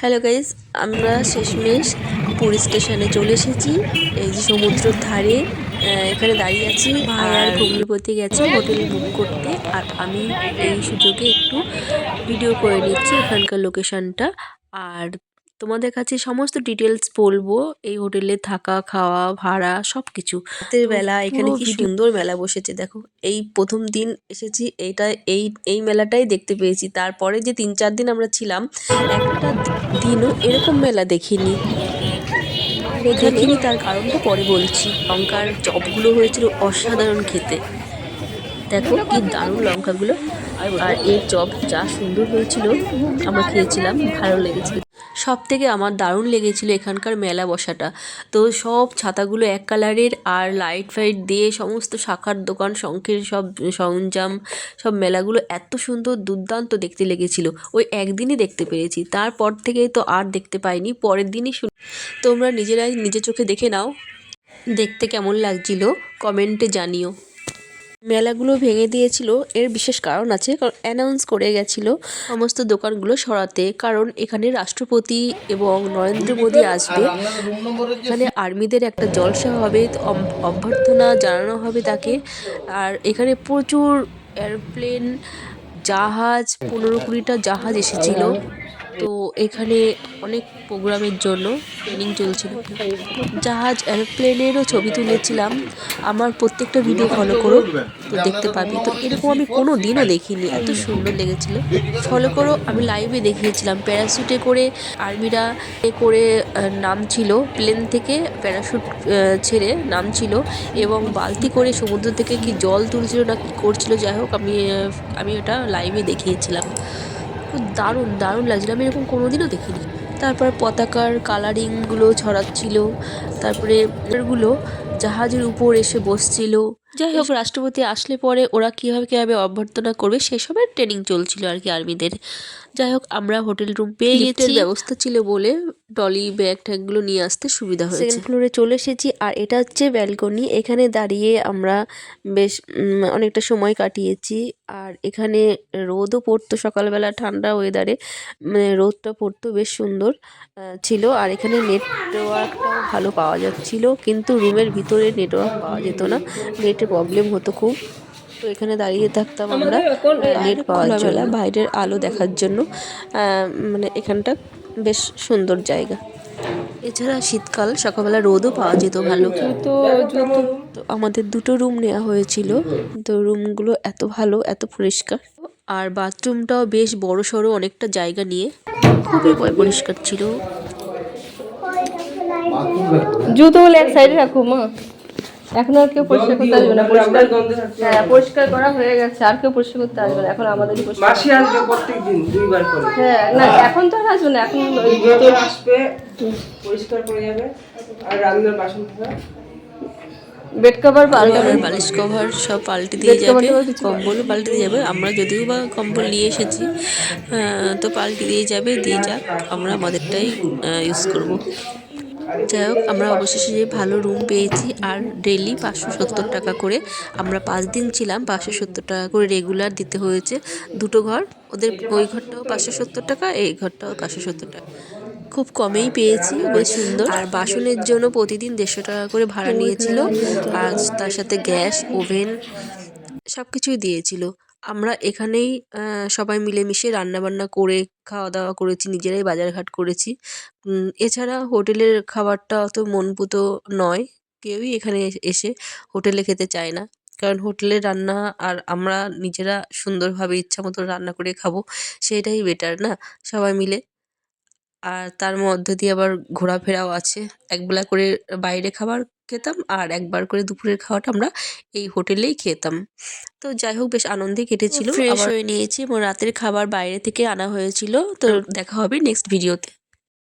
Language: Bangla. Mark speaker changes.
Speaker 1: হ্যালো গাইজ আমরা শেষমেশ পুরী স্টেশনে চলে এসেছি। এই যে সমুদ্রের ধারে এখানে দাঁড়িয়ে আছি। আর ভগ্নিপতি গেছে হোটেল বুক করতে। আর আমি এই সুযোগে একটু ভিডিও করে নিচ্ছি এখানকার লোকেশানটা আর তোমাদের কাছে সমস্ত ডিটেলস বলব। এই হোটেলে থাকা খাওয়া ভাড়া সব কিছু রাতের বেলা এখানে কি সুন্দর মেলা বসেছে দেখো। এই প্রথম দিন এসেছি এইটা এই এই মেলাটাই দেখতে পেয়েছি। তারপরে যে তিন চার দিন আমরা ছিলাম একটা দিনও এরকম মেলা দেখিনি। দেখিনি? তার কারণটা পরে বলছি। লঙ্কার চপগুলো হয়েছিল অসাধারণ খেতে। দেখো কি দারুণ লঙ্কাগুলো। আর এর চপ যা সুন্দর হয়েছিল আমরা খেয়েছিলাম ভালো লেগেছিল। সব থেকে আমার দারুণ লেগেছিল এখানকার মেলা বসাটা। তো সব ছাতাগুলো এক কালারের আর লাইট ফাইট দিয়ে সমস্ত শাখার দোকান, শঙ্খের সব সরঞ্জাম, সব মেলাগুলো এত সুন্দর, দুর্দান্ত দেখতে লেগেছিল। ওই একদিনই দেখতে পেরেছি। তারপর থেকেই তো আর দেখতে পাইনি, পরের দিনই তোমরা নিজেরাই নিজের চোখে দেখে নাও। দেখতে কেমন লাগছিল? কমেন্টে জানিও। মেলাগুলো ভেঙে দিয়েছিল। এর বিশেষ কারণ আছে, কারণ অ্যানাউন্স করে গেছিল সমস্ত দোকানগুলো সরাতে। কারণ এখানে রাষ্ট্রপতি এবং নরেন্দ্র মোদী আসবে। এখানে আর্মিদের একটা জলসা হবে অভ্যর্থনা জানানো হবে তাকে। আর এখানে প্রচুর এয়ারপ্লেন জাহাজ, পনেরো কুড়িটা জাহাজ এসেছিল। তো এখানে অনেক প্রোগ্রামের জন্য ট্রেনিং চলছিল। জাহাজ এরোপ্লেনেরও ছবি তুলেছিলাম। আমার প্রত্যেকটা ভিডিও ফলো করো তো দেখতে পাবি। তো এরকম আমি কোনো দিনও দেখিনি। এত সুন্দর লেগেছিল। ফলো করো আমি লাইভে দেখিয়েছিলাম। প্যারাশুটে করে আর্মিরা এ করে নামছিল। প্লেন থেকে প্যারাশুট আহ, ছেড়ে নামছিল এবং বালতি করে সমুদ্র থেকে কি জল তুলছিল না কি করছিল যাই হোক আমি আমি ওটা লাইভে দেখিয়েছিলাম। দারুণ দারুণ লাগছিল। আমি এরকম কোনোদিনও দেখিনি। তারপর পতাকার কালারিংগুলো ছড়াচ্ছিল। তারপরে এগুলো জাহাজের উপর এসে বসছিল। যাই হোক রাষ্ট্রপতি আসলে পরে ওরা কীভাবে কীভাবে অভ্যর্থনা করবে সেসবের ট্রেনিং চলছিল আর কি আর্মিদের। যাই হোক আমরা হোটেল রুম পেয়ে গেছি ব্যবস্থা ছিল বলে টলি ব্যাগ ট্যাগগুলো নিয়ে আসতে সুবিধা হয়েছে। সেকেন্ড ফ্লোরে চলে এসেছি আর এটা হচ্ছে ব্যালকনি এখানে দাঁড়িয়ে আমরা বেশ অনেকটা সময় কাটিয়েছি আর এখানে রোদও পড়তো সকালবেলা ঠান্ডা ওয়েদারে মানে রোদটা পড়তো বেশ সুন্দর ছিল আর এখানে নেটওয়ার্কটাও ভালো পাওয়া যাচ্ছিল কিন্তু রুমের ভিতরে নেটওয়ার্ক পাওয়া যেত না নেটে প্রবলেম হতো খুব। তো এখানে দাঁড়িয়ে থাকতাম আমরা নেট পাওয়ার জন্য। বাইরের আলো দেখার জন্য মানে এখানটা বেশ সুন্দর জায়গা। এছাড়া শীতকাল সকালবেলা রোদও পাওয়া যেত ভালো। তো আমাদের দুটো রুম নেওয়া হয়েছিল তো রুমগুলো এত ভালো এত পরিষ্কার। আর বাথরুমটাও বেশ বড় সড়ো অনেকটা জায়গা নিয়ে খুবই পরিষ্কার ছিল।
Speaker 2: জুতোগুলো এক সাইডে রাখো মা। এখন আর কেউ পরিষ্কার করতে আসবে না। পরিষ্কার হ্যাঁ পরিষ্কার করা হয়ে গেছে আর কেউ পরিষ্কার করতে আসবে না। এখন পরিষ্কার
Speaker 3: মাসি আসবে প্রত্যেক দিন দুইবার করে।
Speaker 2: হ্যাঁ না এখন তো আর আসবে না এখন
Speaker 3: আসবে পরিষ্কার করে যাবে আর রান্নার বাসন
Speaker 2: বেড কভার পাল্টাবে
Speaker 1: বালিশ কভার সব পাল্টে দিয়ে যাবে কম্বলও পাল্টে দিয়ে যাবে। আমরা যদিও বা কম্বল নিয়ে এসেছি তো পাল্টে দিয়ে যাবে দিয়ে যাক আমরা আমাদেরটাই ইউজ করব। যাই হোক, আমরা অবশেষে যে ভালো রুম পেয়েছি আর ডেলি পাঁচশো সত্তর টাকা করে, আমরা পাঁচ দিন ছিলাম, পাঁচশো সত্তর টাকা করে রেগুলার দিতে হয়েছে। দুটো ঘর, ওদের ওই ঘরটাও পাঁচশো সত্তর টাকা, এই ঘরটাও পাঁচশো সত্তর টাকা। খুব কমেই পেয়েছি, বেশ সুন্দর। আর বাসনের জন্য প্রতিদিন দেড়শো টাকা করে ভাড়া নিয়েছিল। আর তার সাথে গ্যাস, ওভেন সব কিছুই দিয়েছিল। আমরা এখানেই সবাই মিলেমিশে রান্নাবান্না করে খাওয়া দাওয়া করেছি, নিজেরাই বাজারঘাট করেছি। এছাড়া হোটেলের খাবারটা অত মনপুত নয়। কেউই এখানে এসে হোটেলে খেতে চায় না। কারণ হোটেলের রান্না আর আমরা নিজেরা সুন্দরভাবে ইচ্ছা মতো রান্না করে খাব, সেটাই বেটার না? সবাই মিলে আর তার মধ্য দিয়ে আবার ঘোরাফেরাও আছে। একবেলা করে বাইরে খাবার খেতাম আর একবার করে দুপুরের খাওয়াটা আমরা এই হোটেলেই খেতাম। তো যাই হোক বেশ আনন্দে কেটেছিল। ফ্রেশ হয়ে নিয়েছি এবং রাতের খাবার বাইরে থেকে আনা হয়েছিল। তো দেখা হবে নেক্সট ভিডিওতে।